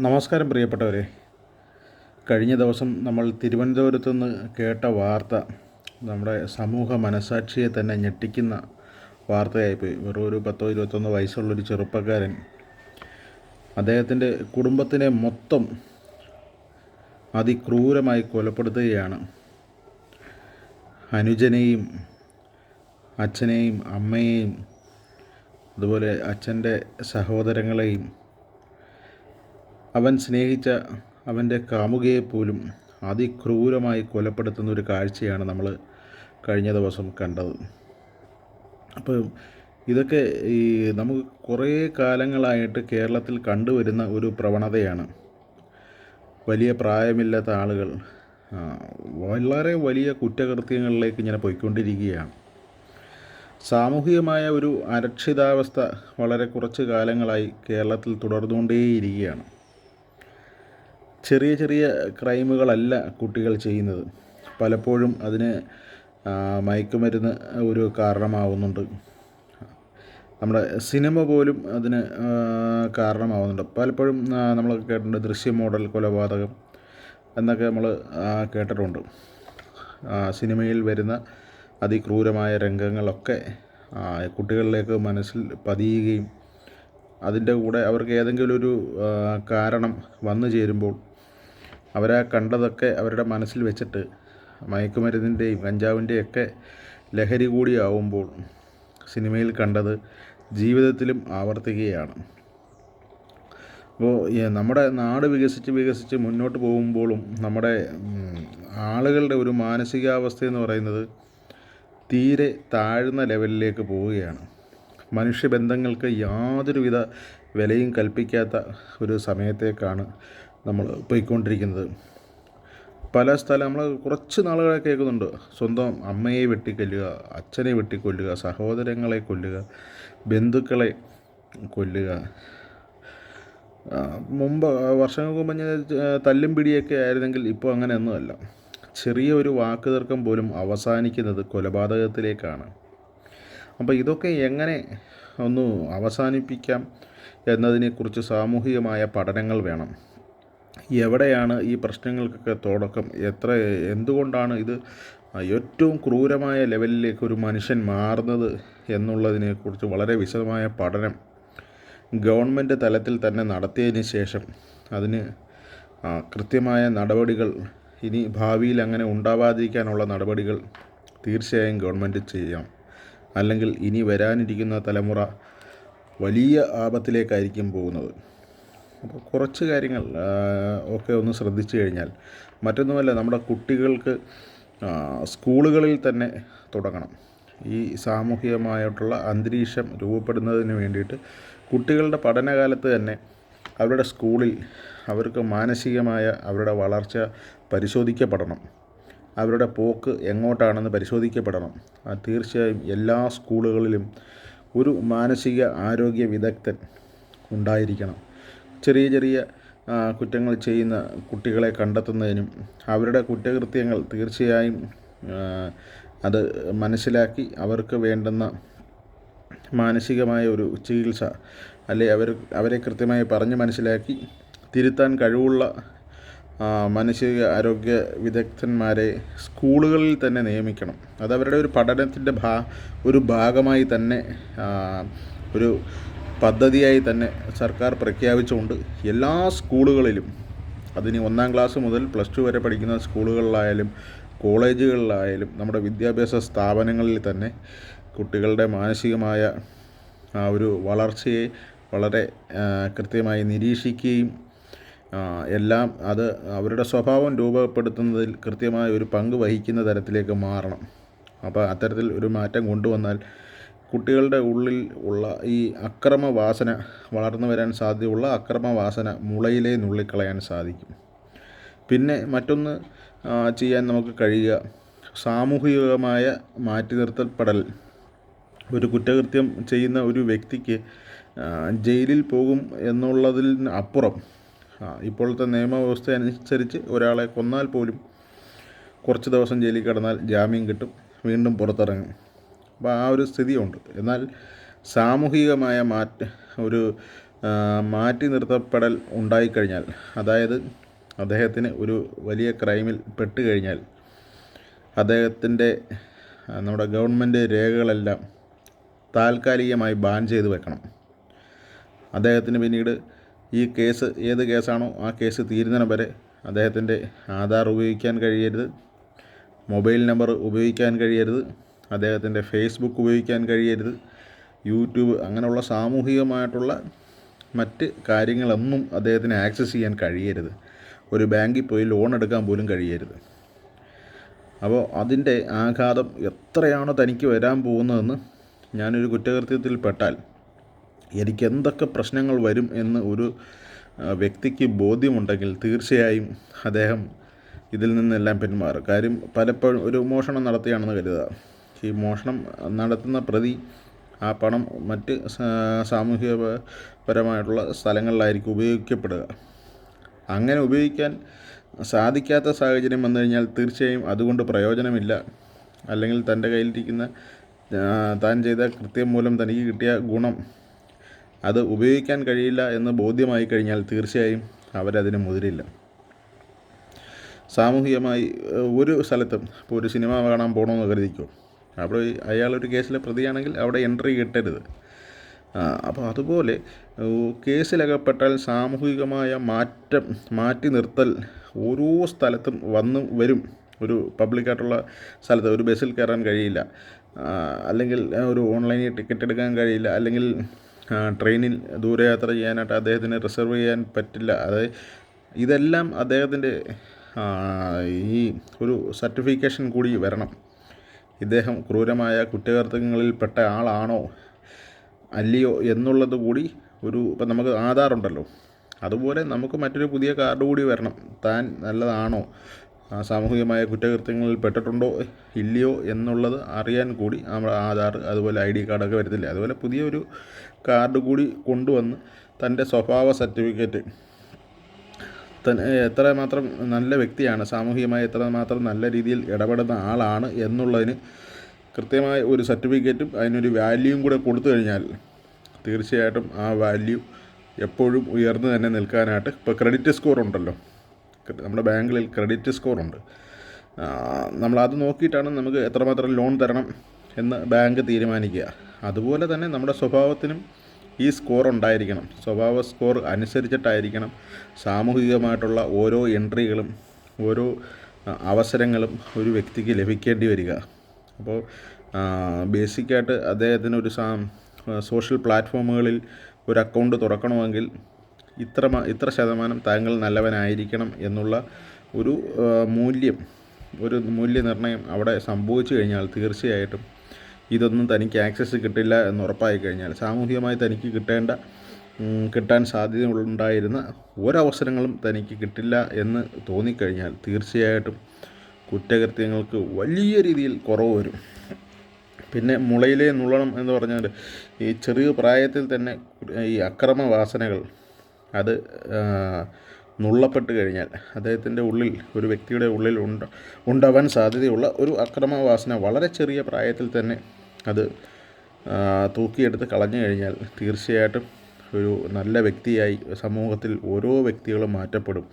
നമസ്കാരം പ്രിയപ്പെട്ടവരെ. കഴിഞ്ഞ ദിവസം നമ്മൾ തിരുവനന്തപുരത്തു നിന്ന് കേട്ട വാർത്ത നമ്മുടെ സമൂഹ മനസാക്ഷിയെ തന്നെ ഞെട്ടിക്കുന്ന വാർത്തയായിപ്പോയി. വെറും ഒരു പത്തോ ഇരുപത്തൊന്നോ വയസ്സുള്ളൊരു ചെറുപ്പക്കാരൻ അദ്ദേഹത്തിന്റെ കുടുംബത്തിനെ മൊത്തം അതിക്രൂരമായി കൊലപ്പെടുത്തുകയാണ്. അനുജനെയും അച്ഛനെയും അമ്മയെയും അതുപോലെ അച്ഛന്റെ സഹോദരങ്ങളെയും അവൻ സ്നേഹിച്ച അവന്റെ കാമുകയെപ്പോലും അതിക്രൂരമായി കൊലപ്പെടുത്തുന്ന ഒരു കാഴ്ചയാണ് നമ്മൾ കഴിഞ്ഞ ദിവസം കണ്ടത്. അപ്പോൾ ഇതൊക്കെ ഈ നമുക്ക് കുറേ കാലങ്ങളായിട്ട് കേരളത്തിൽ കണ്ടുവരുന്ന ഒരു പ്രവണതയാണ്. വലിയ പ്രായമില്ലാത്ത ആളുകൾ വളരെ വലിയ കുറ്റകൃത്യങ്ങളിലേക്ക് ഇങ്ങനെ പോയിക്കൊണ്ടിരിക്കുകയാണ്. സാമൂഹികമായ ഒരു അരക്ഷിതാവസ്ഥ വളരെ കുറച്ച് കാലങ്ങളായി കേരളത്തിൽ തുടർന്നുകൊണ്ടേയിരിക്കുകയാണ്. ചെറിയ ചെറിയ ക്രൈമുകളല്ല കുട്ടികൾ ചെയ്യുന്നത്. പലപ്പോഴും അതിന് മയക്കുമരുന്ന് ഒരു കാരണമാവുന്നുണ്ട്. നമ്മുടെ സിനിമ പോലും അതിന് കാരണമാവുന്നുണ്ട്. പലപ്പോഴും നമ്മൾ കേട്ടിട്ടുണ്ട് ദൃശ്യ മോഡൽ കൊലപാതകം എന്നൊക്കെ നമ്മൾ കേട്ടിട്ടുണ്ട്. സിനിമയിൽ വരുന്ന അതിക്രൂരമായ രംഗങ്ങളൊക്കെ കുട്ടികളിലേക്ക് മനസ്സിൽ പതിയുകയും അതിന്റെ കൂടെ അവർക്ക് ഏതെങ്കിലും ഒരു കാരണം വന്നു ചേരുമ്പോൾ അവരാ കണ്ടതൊക്കെ അവരുടെ മനസ്സിൽ വെച്ചിട്ട് മയക്കുമരുന്നിന്റെയും കഞ്ചാവിന്റെയൊക്കെ ലഹരി കൂടിയാവുമ്പോൾ സിനിമയിൽ കണ്ടത് ജീവിതത്തിലും ആവർത്തിക്കുകയാണ്. അപ്പോൾ നമ്മുടെ നാട് വികസിച്ച് വികസിച്ച് മുന്നോട്ട് പോകുമ്പോഴും നമ്മുടെ ആളുകളുടെ ഒരു മാനസികാവസ്ഥ എന്ന് പറയുന്നത് തീരെ താഴ്ന്ന ലെവലിലേക്ക് പോവുകയാണ്. മനുഷ്യബന്ധങ്ങൾക്ക് യാതൊരുവിധ വിലയും കൽപ്പിക്കാത്ത ഒരു സമയത്തേക്കാണ് നമ്മൾ പോയിക്കൊണ്ടിരിക്കുന്നത്. പല സ്ഥലം നമ്മൾ കുറച്ച് നാളുകളെ കേൾക്കുന്നുണ്ട്. സ്വന്തം അമ്മയെ വെട്ടിക്കൊല്ലുക അച്ഛനെ വെട്ടിക്കൊല്ലുക സഹോദരങ്ങളെ കൊല്ലുക ബന്ധുക്കളെ കൊല്ലുക. മുമ്പ് വർഷങ്ങൾക്ക് മുമ്പ് ഞാൻ തല്ലും പിടിയൊക്കെ ആയിരുന്നെങ്കിൽ ഇപ്പോൾ അങ്ങനെയൊന്നുമല്ല. ചെറിയ ഒരു വാക്ക് തർക്കം പോലും അവസാനിക്കുന്നത് കൊലപാതകത്തിലേക്കാണ്. അപ്പോൾ ഇതൊക്കെ എങ്ങനെ ഒന്ന് അവസാനിപ്പിക്കാം എന്നതിനെക്കുറിച്ച് സാമൂഹികമായ പഠനങ്ങൾ വേണം. എവിടെയാണ് ഈ പ്രശ്നങ്ങൾക്കൊക്കെ തുടക്കം? എത്ര എന്തുകൊണ്ടാണ് ഇത് ഏറ്റവും ക്രൂരമായ ലെവലിലേക്ക് ഒരു മനുഷ്യൻ മാറുന്നത് എന്നുള്ളതിനെക്കുറിച്ച് വളരെ വിശദമായ പഠനം ഗവൺമെന്റ് തലത്തിൽ തന്നെ നടത്തിയതിന് ശേഷം അതിന് കൃത്യമായ നടപടികൾ ഇനി ഭാവിയിൽ അങ്ങനെ ഉണ്ടാവാതിരിക്കാനുള്ള നടപടികൾ തീർച്ചയായും ഗവൺമെന്റ് ചെയ്യാം അല്ലെങ്കിൽ ഇനി വരാനിരിക്കുന്ന തലമുറ വലിയ ആപത്തിലേക്കായിരിക്കും പോകുന്നത്. അപ്പോൾ കുറച്ച് കാര്യങ്ങൾ ഒക്കെ ഒന്ന് ശ്രദ്ധിച്ചു കഴിഞ്ഞാൽ മറ്റൊന്നുമല്ല നമ്മുടെ കുട്ടികൾക്ക് സ്കൂളുകളിൽ തന്നെ തുടങ്ങണം. ഈ സാമൂഹികമായിട്ടുള്ള അന്തരീക്ഷം രൂപപ്പെടുന്നതിന് വേണ്ടിയിട്ട് കുട്ടികളുടെ പഠനകാലത്ത് തന്നെ അവരുടെ സ്കൂളിൽ അവർക്ക് മാനസികമായ അവരുടെ വളർച്ച പരിശോധിക്കപ്പെടണം. അവരുടെ പോക്ക് എങ്ങോട്ടാണെന്ന് പരിശോധിക്കപ്പെടണം. തീർച്ചയായും എല്ലാ സ്കൂളുകളിലും ഒരു മാനസിക ആരോഗ്യ വിദഗ്ധൻ ഉണ്ടായിരിക്കണം. ചെറിയ ചെറിയ കുറ്റങ്ങൾ ചെയ്യുന്ന കുട്ടികളെ കണ്ടെത്തുന്നതിനും അവരുടെ കുറ്റകൃത്യങ്ങൾ തീർച്ചയായും അത് മനസ്സിലാക്കി അവർക്ക് വേണ്ടുന്ന മാനസികമായ ഒരു ചികിത്സ അല്ലെ അവർ അവരെ കൃത്യമായി പറഞ്ഞ് മനസ്സിലാക്കി തിരുത്താൻ കഴിവുള്ള മാനസിക ആരോഗ്യ വിദഗ്ധന്മാരെ സ്കൂളുകളിൽ തന്നെ നിയമിക്കണം. അത് അവരുടെ ഒരു പഠനത്തിന്റെ ഭാ ഒരു ഭാഗമായി തന്നെ ഒരു പദ്ധതിയായി തന്നെ സർക്കാർ പ്രഖ്യാപിച്ചുകൊണ്ട് എല്ലാ സ്കൂളുകളിലും അതിന് ഒന്നാം ക്ലാസ് മുതൽ പ്ലസ് ടു വരെ പഠിക്കുന്ന സ്കൂളുകളിലായാലും കോളേജുകളിലായാലും നമ്മുടെ വിദ്യാഭ്യാസ സ്ഥാപനങ്ങളിൽ തന്നെ കുട്ടികളുടെ മാനസികമായ ആ ഒരു വളർച്ചയെ വളരെ കൃത്യമായി നിരീക്ഷിക്കുകയും എല്ലാം അത് അവരുടെ സ്വഭാവം രൂപപ്പെടുത്തുന്നതിൽ കൃത്യമായ ഒരു പങ്ക് വഹിക്കുന്ന തരത്തിലേക്ക് മാറണം. അപ്പോൾ അത്തരത്തിൽ ഒരു മാറ്റം കൊണ്ടുവന്നാൽ കുട്ടികളുടെ ഉള്ളിൽ ഉള്ള ഈ അക്രമവാസന വളർന്നു വരാൻ സാധ്യതയുള്ള അക്രമവാസന മുളയിലേ നുള്ളിക്കളയാൻ സാധിക്കും. പിന്നെ മറ്റൊന്ന് ചെയ്യാൻ നമുക്ക് കഴിയുക. സാമൂഹികമായ മാറ്റി നിർത്തപ്പെടൽ ഒരു കുറ്റകൃത്യം ചെയ്യുന്ന ഒരു വ്യക്തിക്ക് ജയിലിൽ പോകും എന്നുള്ളതിൽ അപ്പുറം ഇപ്പോഴത്തെ നിയമവ്യവസ്ഥ അനുസരിച്ച് ഒരാളെ കൊന്നാൽ പോലും കുറച്ച് ദിവസം ജയിലിൽ കിടന്നാൽ ജാമ്യം കിട്ടും വീണ്ടും പുറത്തിറങ്ങും. അപ്പോൾ ആ ഒരു സ്ഥിതിയുണ്ട്. എന്നാൽ സാമൂഹികമായ മാറ്റ ഒരു മാറ്റി നിർത്തപ്പെടൽ ഉണ്ടായിക്കഴിഞ്ഞാൽ അതായത് അദ്ദേഹത്തിന് ഒരു വലിയ ക്രൈമിൽ പെട്ടുകഴിഞ്ഞാൽ അദ്ദേഹത്തിന്റെ നമ്മുടെ ഗവൺമെന്റ് രേഖകളെല്ലാം താൽക്കാലികമായി ബാൻ ചെയ്ത് വെക്കണം. അദ്ദേഹത്തിന് പിന്നീട് ഈ കേസ് ഏത് കേസാണോ ആ കേസ് തീരുന്നതിന് വരെ അദ്ദേഹത്തിന്റെ ആധാർ ഉപയോഗിക്കാൻ കഴിയരുത് മൊബൈൽ നമ്പർ ഉപയോഗിക്കാൻ കഴിയരുത് അദ്ദേഹത്തിന്റെ ഫേസ്ബുക്ക് ഉപയോഗിക്കാൻ കഴിയരുത്. യൂട്യൂബ് അങ്ങനെയുള്ള സാമൂഹികമായിട്ടുള്ള മറ്റ് കാര്യങ്ങളൊന്നും അദ്ദേഹത്തിന് ആക്സസ് ചെയ്യാൻ കഴിയരുത്. ഒരു ബാങ്കിൽ പോയി ലോൺ എടുക്കാൻ പോലും കഴിയരുത്. അപ്പോൾ അതിന്റെ ആഘാതം എത്രയാണോ തനിക്ക് വരാൻ പോകുന്നതെന്ന് ഞാനൊരു കുറ്റകൃത്യത്തിൽ പെട്ടാൽ എനിക്ക് എന്തൊക്കെ പ്രശ്നങ്ങൾ വരും എന്ന് ഒരു വ്യക്തിക്ക് ബോധ്യമുണ്ടെങ്കിൽ തീർച്ചയായും അദ്ദേഹം ഇതിൽ നിന്നെല്ലാം പിന്മാറും. കാര്യം പലപ്പോഴും ഒരു മോഷണം നടത്തിയാണെന്ന് കരുതുക. ഈ മോഷണം നടത്തുന്ന പ്രതി ആ പണം മറ്റ് സാമൂഹികപരമായിട്ടുള്ള സ്ഥലങ്ങളിലായിരിക്കും ഉപയോഗിക്കപ്പെടുക. അങ്ങനെ ഉപയോഗിക്കാൻ സാധിക്കാത്ത സാഹചര്യം വന്നു കഴിഞ്ഞാൽ തീർച്ചയായും അതുകൊണ്ട് പ്രയോജനമില്ല. അല്ലെങ്കിൽ തന്റെ കയ്യിലിരിക്കുന്ന താൻ ചെയ്ത കൃത്യം മൂലം തനിക്ക് കിട്ടിയ ഗുണം അത് ഉപയോഗിക്കാൻ കഴിയില്ല എന്ന് ബോധ്യമായി കഴിഞ്ഞാൽ തീർച്ചയായും അവരതിന് മുതിരില്ല. സാമൂഹികമായി ഒരു സ്ഥലത്തും ഇപ്പോൾ ഒരു സിനിമ കാണാൻ പോകണമെന്ന് കരുതിക്കോ? അവിടെ അയാളൊരു കേസിലെ പ്രതിയാണെങ്കിൽ അവിടെ എൻട്രി കിട്ടരുത്. അപ്പോൾ അതുപോലെ കേസിലകപ്പെട്ടാൽ സാമൂഹികമായ മാറ്റം മാറ്റി നിർത്തൽ ഓരോ സ്ഥലത്തും വന്നു വരും. ഒരു പബ്ലിക്കായിട്ടുള്ള സ്ഥലത്ത് ഒരു ബസ്സിൽ കയറാൻ കഴിയില്ല. അല്ലെങ്കിൽ ഒരു ഓൺലൈനിൽ ടിക്കറ്റ് എടുക്കാൻ കഴിയില്ല. അല്ലെങ്കിൽ ട്രെയിനിൽ ദൂരയാത്ര ചെയ്യാനായിട്ട് അദ്ദേഹത്തിന് റിസർവ് ചെയ്യാൻ പറ്റില്ല. അതായത് ഇതെല്ലാം അദ്ദേഹത്തിന്റെ ഈ ഒരു സർട്ടിഫിക്കേഷൻ കൂടി വരണം. ഇദ്ദേഹം ക്രൂരമായ കുറ്റകൃത്യങ്ങളിൽപ്പെട്ട ആളാണോ അല്ലയോ എന്നുള്ളത് കൂടി ഒരു ഇപ്പം നമുക്ക് ആധാറുണ്ടല്ലോ. അതുപോലെ നമുക്ക് മറ്റൊരു പുതിയ കാർഡ് കൂടി വരണം. താൻ നല്ലതാണോ? സാമൂഹികമായ കുറ്റകൃത്യങ്ങളിൽ പെട്ടിട്ടുണ്ടോ? ഇല്ലയോ എന്നുള്ളത് അറിയാൻ കൂടി നമ്മുടെ ആധാർ അതുപോലെ ഐ ഡി കാർഡൊക്കെ വരത്തില്ലേ അതുപോലെ പുതിയൊരു കാർഡ് കൂടി കൊണ്ടുവന്ന് തന്റെ സ്വഭാവ സർട്ടിഫിക്കറ്റ് എത്രമാത്രം നല്ല വ്യക്തിയാണ് സാമൂഹികമായി എത്രമാത്രം നല്ല രീതിയിൽ ഇടപെടുന്ന ആളാണ് എന്നുള്ളതിന് കൃത്യമായ ഒരു സർട്ടിഫിക്കറ്റും അതിനൊരു വാല്യൂവും കൂടെ കൊടുത്തു കഴിഞ്ഞാൽ തീർച്ചയായിട്ടും ആ വാല്യൂ എപ്പോഴും ഉയർന്നു തന്നെ നിൽക്കാനായിട്ട് ഇപ്പോൾ ക്രെഡിറ്റ് സ്കോർ ഉണ്ടല്ലോ. നമ്മുടെ ബാങ്കിൽ ക്രെഡിറ്റ് സ്കോർ ഉണ്ട്. നമ്മളത് നോക്കിയിട്ടാണ് നമുക്ക് എത്രമാത്രം ലോൺ തരണം എന്ന് ബാങ്ക് തീരുമാനിക്കുക. അതുപോലെ തന്നെ നമ്മുടെ സ്വഭാവത്തിനും ഈ സ്കോർ ഉണ്ടായിരിക്കണം. സ്വഭാവ സ്കോർ അനുസരിച്ചിട്ടായിരിക്കണം സാമൂഹികമായിട്ടുള്ള ഓരോ എൻട്രികളും ഓരോ അവസരങ്ങളും ഒരു വ്യക്തിക്ക് ലഭിക്കേണ്ടി വരിക. അപ്പോൾ ബേസിക്കായിട്ട് അദ്ദേഹത്തിന് ഒരു സാ സോഷ്യൽ പ്ലാറ്റ്ഫോമുകളിൽ ഒരു അക്കൗണ്ട് തുറക്കണമെങ്കിൽ ഇത്ര ഇത്ര ശതമാനം താങ്കൾ നല്ലവനായിരിക്കണം എന്നുള്ള ഒരു മൂല്യം ഒരു മൂല്യനിർണയം അവിടെ സംഭവിച്ചു കഴിഞ്ഞാൽ തീർച്ചയായിട്ടും ഇതൊന്നും തനിക്ക് ആക്സസ് കിട്ടില്ല എന്ന് ഉറപ്പായി കഴിഞ്ഞാൽ സാമൂഹികമായി തനിക്ക് കിട്ടേണ്ട കിട്ടാൻ കിട്ടാൻ സാധ്യതയുണ്ടായിരുന്ന ഒരവസരങ്ങളും തനിക്ക് കിട്ടില്ല എന്ന് തോന്നിക്കഴിഞ്ഞാൽ തീർച്ചയായിട്ടും കുറ്റകൃത്യങ്ങൾക്ക് വലിയ രീതിയിൽ കുറവ് വരും. പിന്നെ മുളയിലെ നുള്ളണം എന്ന് പറഞ്ഞാൽ ഈ ചെറിയ പ്രായത്തിൽ തന്നെ ഈ അക്രമവാസനകൾ അത് ആ, നുള്ളപ്പെട്ട് കഴിഞ്ഞാൽ അദ്ദേഹത്തിന്റെ ഉള്ളിൽ ഒരു വ്യക്തിയുടെ ഉള്ളിൽ ഉണ്ട ഉണ്ടാവാൻ സാധ്യതയുള്ള ഒരു അക്രമവാസന വളരെ ചെറിയ പ്രായത്തിൽ തന്നെ അത് തൂക്കിയെടുത്ത് കളഞ്ഞു കഴിഞ്ഞാൽ തീർച്ചയായിട്ടും ഒരു നല്ല വ്യക്തിയായി സമൂഹത്തിൽ ഓരോ വ്യക്തികളും മാറ്റപ്പെടും.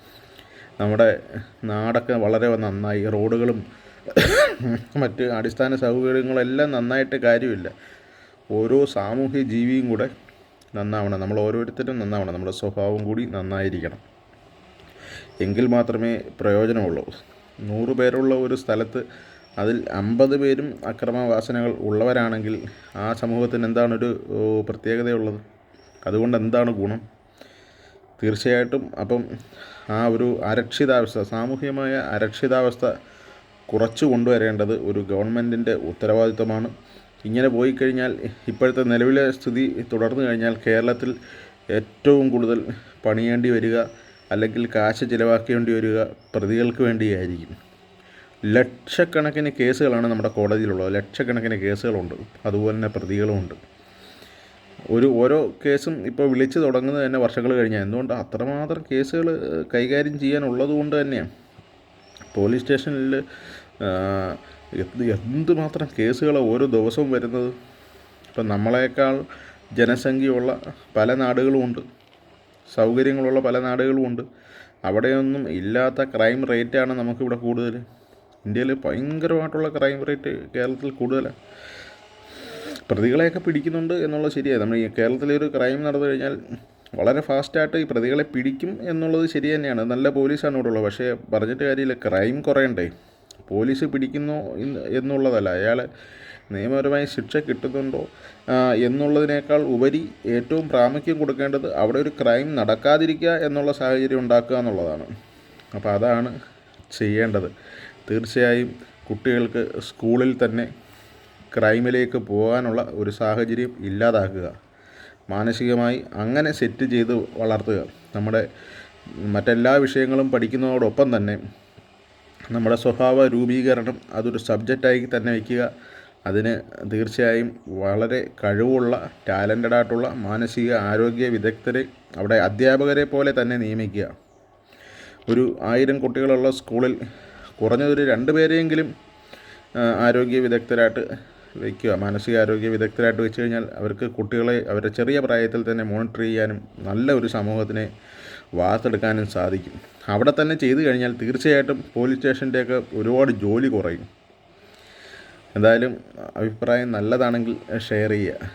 നമ്മുടെ നാടൊക്കെ വളരെ നന്നായി റോഡുകളും മറ്റ് അടിസ്ഥാന സൗകര്യങ്ങളെല്ലാം നന്നായിട്ട് കാര്യമില്ല. ഓരോ സാമൂഹ്യ ജീവിയും കൂടെ നന്നാവണം നമ്മൾ ഓരോരുത്തരും നന്നാവണം നമ്മുടെ സ്വഭാവം കൂടി നന്നായിരിക്കണം. എങ്കിൽ മാത്രമേ പ്രയോജനമുള്ളൂ. നൂറ് പേരുള്ള ഒരു സ്ഥലത്ത് അതിൽ അമ്പത് പേരും അക്രമവാസനകൾ ഉള്ളവരാണെങ്കിൽ ആ സമൂഹത്തിന് എന്താണൊരു പ്രത്യേകതയുള്ളത്? അതുകൊണ്ട് എന്താണ് ഗുണം? തീർച്ചയായിട്ടും അപ്പം ആ ഒരു അരക്ഷിതാവസ്ഥ സാമൂഹികമായ അരക്ഷിതാവസ്ഥ കുറച്ച് കൊണ്ടുവരേണ്ടത് ഒരു ഗവൺമെന്റിന്റെ ഉത്തരവാദിത്തമാണ് ഇങ്ങനെ പോയി കഴിഞ്ഞാൽ ഇപ്പോഴത്തെ നിലവിലെ സ്ഥിതി തുടർന്നു കഴിഞ്ഞാൽ കേരളത്തിൽ ഏറ്റവും കൂടുതൽ പണിയേണ്ടി വരിക അല്ലെങ്കിൽ കാശ് ചിലവാക്കേണ്ടി വരിക പ്രതികൾക്ക് വേണ്ടിയായിരിക്കും. ലക്ഷക്കണക്കിന് കേസുകളാണ് നമ്മുടെ കോടതിയിലുള്ളത്. ലക്ഷക്കണക്കിന് കേസുകളുണ്ട്. അതുപോലെ തന്നെ പ്രതികളുമുണ്ട് ഒരു ഓരോ കേസും ഇപ്പോൾ വിളിച്ചു തുടങ്ങുന്നത് തന്നെ വർഷങ്ങൾ കഴിഞ്ഞാൽ എന്തുകൊണ്ട് അത്രമാത്രം കേസുകൾ കൈകാര്യം ചെയ്യാനുള്ളത് കൊണ്ട് തന്നെയാണ്? പോലീസ് സ്റ്റേഷനിൽ എന്ത് എന്തുമാത്രം കേസുകൾ ഓരോ ദിവസവും വരുന്നത്? ഇപ്പം നമ്മളെക്കാൾ ജനസംഖ്യയുള്ള പല നാടുകളുമുണ്ട് സൗകര്യങ്ങളുള്ള പല നാടുകളുമുണ്ട് അവിടെയൊന്നും ഇല്ലാത്ത ക്രൈം റേറ്റാണ് നമുക്കിവിടെ കൂടുതൽ ഇന്ത്യയിൽ ഭയങ്കരമായിട്ടുള്ള ക്രൈം റേറ്റ് കേരളത്തിൽ കൂടുതലാണ് പ്രതികളെയൊക്കെ പിടിക്കുന്നുണ്ട് എന്നുള്ളത് ശരിയാണ് നമ്മൾ ഈ കേരളത്തിലെ ഒരു ക്രൈം നടന്നു കഴിഞ്ഞാൽ വളരെ ഫാസ്റ്റായിട്ട് ഈ പ്രതികളെ പിടിക്കും എന്നുള്ളത് ശരി തന്നെയാണ്. നല്ല പോലീസാണ് ഇവിടെ ഉള്ളത്. പക്ഷേ പറഞ്ഞിട്ട് കാര്യമില്ല ക്രൈം കുറയണ്ടേ? പോലീസ് പിടിക്കുന്നു എന്നുള്ളതല്ല. അയാളെ നിയമപരമായി ശിക്ഷ കിട്ടുന്നുണ്ടോ? എന്നുള്ളതിനേക്കാൾ ഉപരി ഏറ്റവും പ്രാമുഖ്യം കൊടുക്കേണ്ടത് അവിടെ ഒരു ക്രൈം നടക്കാതിരിക്കുക എന്നുള്ള സാഹചര്യം ഉണ്ടാക്കുക എന്നുള്ളതാണ്. അപ്പോൾ അതാണ് ചെയ്യേണ്ടത്. തീർച്ചയായും കുട്ടികൾക്ക് സ്കൂളിൽ തന്നെ ക്രൈമിലേക്ക് പോകാനുള്ള ഒരു സാഹചര്യം ഇല്ലാതാക്കുക. മാനസികമായി അങ്ങനെ സെറ്റ് ചെയ്ത് വളർത്തുക. നമ്മുടെ മറ്റെല്ലാ വിഷയങ്ങളും പഠിക്കുന്നതോടൊപ്പം തന്നെ നമ്മുടെ സ്വഭാവ രൂപീകരണം അതൊരു സബ്ജക്റ്റായി തന്നെ വയ്ക്കുക. അതിന് തീർച്ചയായും വളരെ കഴിവുള്ള ടാലന്റഡ് ആയിട്ടുള്ള മാനസിക ആരോഗ്യ വിദഗ്ധരെ അവിടെ അധ്യാപകരെ പോലെ തന്നെ നിയമിക്കുക. ഒരു ആയിരം കുട്ടികളുള്ള സ്കൂളിൽ കുറഞ്ഞതൊരു രണ്ട് പേരെയെങ്കിലും ആരോഗ്യ വിദഗ്ധരായിട്ട് വയ്ക്കുക മാനസികാരോഗ്യ വിദഗ്ധരായിട്ട് വെച്ച് കഴിഞ്ഞാൽ അവർക്ക് കുട്ടികളെ അവരുടെ ചെറിയ പ്രായത്തിൽ തന്നെ മോണിറ്റർ ചെയ്യാനും നല്ല ഒരു സമൂഹത്തിനെ വാർത്തെടുക്കാനും സാധിക്കും. അവിടെ തന്നെ ചെയ്തു കഴിഞ്ഞാൽ തീർച്ചയായിട്ടും പോലീസ് സ്റ്റേഷന്റെയൊക്കെ ഒരുപാട് ജോലി കുറയും. എന്തായാലും അഭിപ്രായം നല്ലതാണെങ്കിൽ ഷെയർ ചെയ്യുക.